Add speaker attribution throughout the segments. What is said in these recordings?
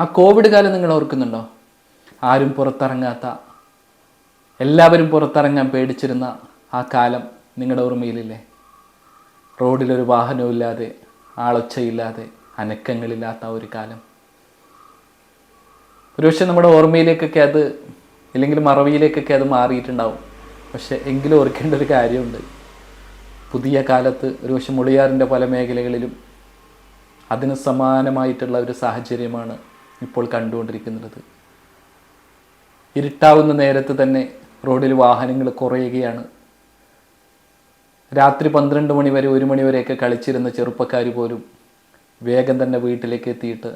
Speaker 1: ആ കോവിഡ് കാലം നിങ്ങൾ ഓർക്കുന്നുണ്ടോ? ആരും പുറത്തിറങ്ങാത്ത എല്ലാവരും പുറത്തിറങ്ങാൻ പേടിച്ചിരുന്ന ആ കാലം നിങ്ങളുടെ ഓർമ്മയിലില്ലേ? റോഡിലൊരു വാഹനവും ഇല്ലാതെ ആളൊച്ചയില്ലാതെ അനക്കങ്ങളില്ലാത്ത ഒരു കാലം. ഒരുപക്ഷെ നമ്മുടെ ഓർമ്മയിലേക്കൊക്കെ അത് ഇല്ലെങ്കിൽ മറവിയിലേക്കൊക്കെ അത് മാറിയിട്ടുണ്ടാവും. പക്ഷെ എങ്കിലും ഓർക്കേണ്ട ഒരു കാര്യമുണ്ട്. പുതിയ കാലത്ത് ഒരുപക്ഷെ മുളിയാറിന്റെ പല മേഖലകളിലും അതിന് സമാനമായിട്ടുള്ള ഒരു സാഹചര്യമാണ് ഇപ്പോൾ കണ്ടുകൊണ്ടിരിക്കുന്നത്. ഇരുട്ടാവുന്ന നേരത്ത് തന്നെ റോഡിൽ വാഹനങ്ങൾ കുറയുകയാണ്. രാത്രി പന്ത്രണ്ട് മണി വരെ ഒരു മണി വരെയൊക്കെ കളിച്ചിരുന്ന ചെറുപ്പക്കാർ പോലും വേഗം തന്നെ വീട്ടിലേക്ക് എത്തിയിട്ട്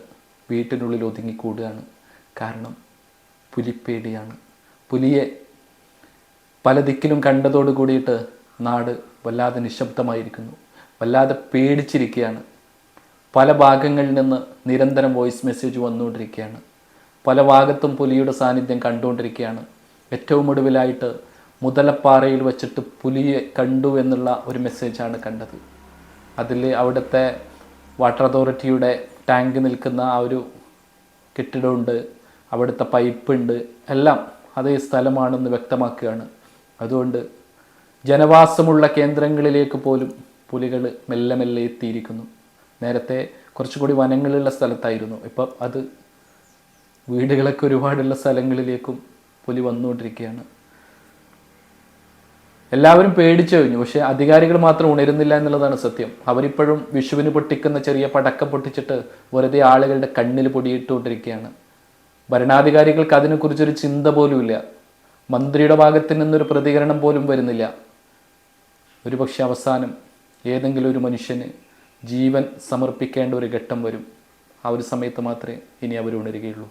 Speaker 1: വീട്ടിനുള്ളിൽ ഒതുങ്ങിക്കൂടുകയാണ്. കാരണം പുലിപ്പേടിയാണ്. പുലിയെ പല ദിക്കിലും കണ്ടതോട് കൂടിയിട്ട് നാട് വല്ലാതെ നിശബ്ദമായിരിക്കുന്നു. വല്ലാതെ പേടിച്ചിരിക്കുകയാണ്. പല ഭാഗങ്ങളിൽ നിന്ന് നിരന്തരം വോയിസ് മെസ്സേജ് വന്നുകൊണ്ടിരിക്കുകയാണ്. പല ഭാഗത്തും പുലിയുടെ സാന്നിധ്യം കണ്ടുകൊണ്ടിരിക്കുകയാണ്. ഏറ്റവും ഒടുവിലായിട്ട് മുതലപ്പാറയിൽ വച്ചിട്ട് പുലിയെ കണ്ടു എന്നുള്ള ഒരു മെസ്സേജാണ് കണ്ടത്. അതിൽ അവിടുത്തെ വാട്ടർ അതോറിറ്റിയുടെ ടാങ്ക് നിൽക്കുന്ന ആ ഒരു കെട്ടിടമുണ്ട്. അവിടുത്തെ പൈപ്പുണ്ട്. എല്ലാം അതേ സ്ഥലമാണെന്ന് വ്യക്തമാക്കുകയാണ്. അതുകൊണ്ട് ജനവാസമുള്ള കേന്ദ്രങ്ങളിലേക്ക് പോലും പുലികൾ മെല്ലെ മെല്ലെ എത്തിയിരിക്കുന്നു. നേരത്തെ കുറച്ചുകൂടി വനങ്ങളുള്ള സ്ഥലത്തായിരുന്നു. ഇപ്പം അത് വീടുകളൊക്കെ ഒരുപാടുള്ള സ്ഥലങ്ങളിലേക്കും പുലി വന്നുകൊണ്ടിരിക്കുകയാണ്. എല്ലാവരും പേടിച്ചു കഴിഞ്ഞു. പക്ഷേ അധികാരികൾ മാത്രം ഉണരുന്നില്ല എന്നുള്ളതാണ് സത്യം. അവരിപ്പോഴും വിഷുവിന് പൊട്ടിക്കുന്ന ചെറിയ പടക്കം പൊട്ടിച്ചിട്ട് വെറുതെ ആളുകളുടെ കണ്ണിൽ പൊടിയിട്ടുകൊണ്ടിരിക്കുകയാണ്. ഭരണാധികാരികൾക്ക് അതിനെക്കുറിച്ചൊരു ചിന്ത പോലുമില്ല മന്ത്രിയുടെ ഭാഗത്ത് നിന്നൊരു പ്രതികരണം പോലും വരുന്നില്ല. ഒരുപക്ഷെ അവസാനം ഏതെങ്കിലും ഒരു മനുഷ്യന് ജീവൻ സമർപ്പിക്കേണ്ട ഒരു ഘട്ടം വരും. ആ ഒരു സമയത്ത് മാത്രമേ ഇനി അവർ ഉണരുകയുള്ളൂ